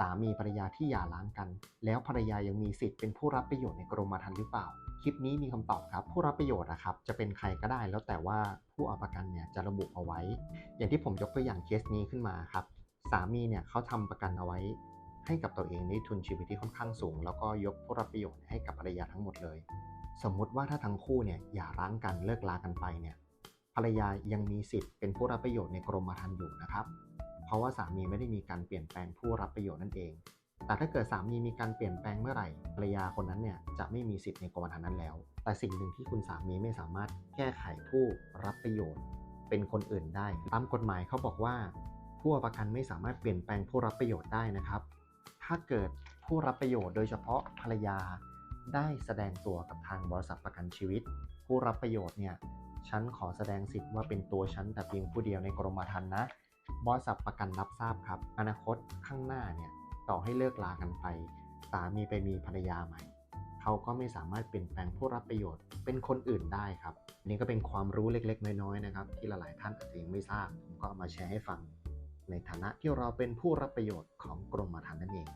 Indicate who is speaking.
Speaker 1: สามีภรรยาที่หย่าร้างกัน แล้วภรรยายังมีสิทธิ์เป็นผู้รับประโยชน์ในกรมธรรม์หรือเปล่า คลิปนี้มีคำตอบครับ ผู้รับประโยชน์นะครับจะเป็นใครก็ได้ แล้วแต่ว่าผู้เอาประกันเนี่ยจะระบุเอาไว้ อย่างที่ผมยกตัวอย่างเคสนี้ขึ้นมาครับ สามีเนี่ยเขาทำประกันเอาไว้ ให้กับตัวเองในทุนชีวิตที่ค่อนข้างสูง แล้วก็ยกผู้รับประโยชน์ให้กับภรรยาทั้งหมดเลย สมมุติว่าถ้าทั้งคู่เนี่ยหย่าร้างกันเลิกลากันไปเนี่ยภรรยายังมีสิทธิ์เป็นผู้รับประโยชน์ในกรมธรรม์อยู่นะครับ เพราะว่าสามีไม่ได้มีการเปลี่ยนแปลงผู้รับประโยชน์นั่นเอง แต่ถ้าเกิดสามีมีการเปลี่ยนแปลงเมื่อไหร่ภรรยาคนนั้นเนี่ยจะไม่มีสิทธิ์ในกรมธรรม์นั้นแล้ว แต่สิ่งหนึ่งที่คุณสามีไม่สามารถแก้ไขผู้รับประโยชน์ เป็นคนอื่นได้ ตามกฎหมายเขาบอกว่า ผู้ประกันไม่สามารถเปลี่ยนแปลงผู้รับประโยชน์ได้นะครับ ถ้าเกิดผู้รับประโยชน์โดยเฉพาะภรรยาได้แสดงตัวกับทางบริษัทประกันชีวิต ผู้รับประโยชน์เนี่ยฉันขอแสดงสิทธิ์ว่าเป็นตัวฉันแต่เพียงผู้เดียวในกรมธรรม์นะ บริษัทประกันรับทราบครับ อนาคตข้างหน้าเนี่ยต่อให้เลิกลากันไป สามีไปมีภรรยาใหม่ เขาก็ไม่สามารถเปลี่ยนแปลงผู้รับประโยชน์เป็นคนอื่นได้ครับนี่ก็เป็นความรู้เล็กๆ น้อยๆนะครับ ที่หลายๆท่านอาจจะยังไม่ทราบผมก็เอามาแชร์ให้ฟัง ในฐานะที่เราเป็นผู้รับประโยชน์ของกรมธรรม์นั่นเอง